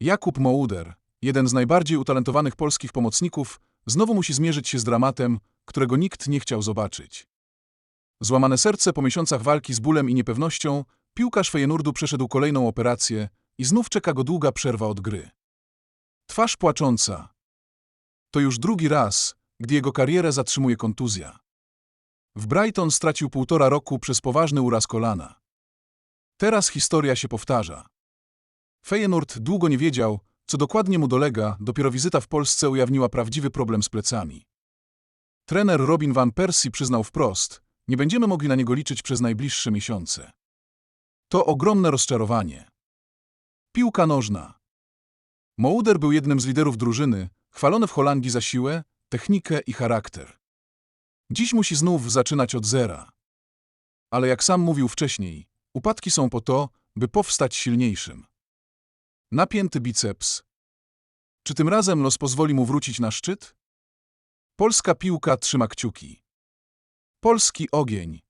Jakub Mołder, jeden z najbardziej utalentowanych polskich pomocników, znowu musi zmierzyć się z dramatem, którego nikt nie chciał zobaczyć. Złamane serce po miesiącach walki z bólem i niepewnością, piłkarz Fejenurdu przeszedł kolejną operację i znów czeka go długa przerwa od gry. Twarz płacząca. To już drugi raz, gdy jego karierę zatrzymuje kontuzja. W Brighton stracił półtora roku przez poważny uraz kolana. Teraz historia się powtarza. Feyenoord długo nie wiedział, co dokładnie mu dolega, dopiero wizyta w Polsce ujawniła prawdziwy problem z plecami. Trener Robin van Persie przyznał wprost, nie będziemy mogli na niego liczyć przez najbliższe miesiące. To ogromne rozczarowanie. Piłka nożna. Mouder był jednym z liderów drużyny, chwalony w Holandii za siłę, technikę i charakter. Dziś musi znów zaczynać od zera. Ale jak sam mówił wcześniej, upadki są po to, by powstać silniejszym. Napięty biceps. Czy tym razem los pozwoli mu wrócić na szczyt? Polska piłka trzyma kciuki. Polski ogień.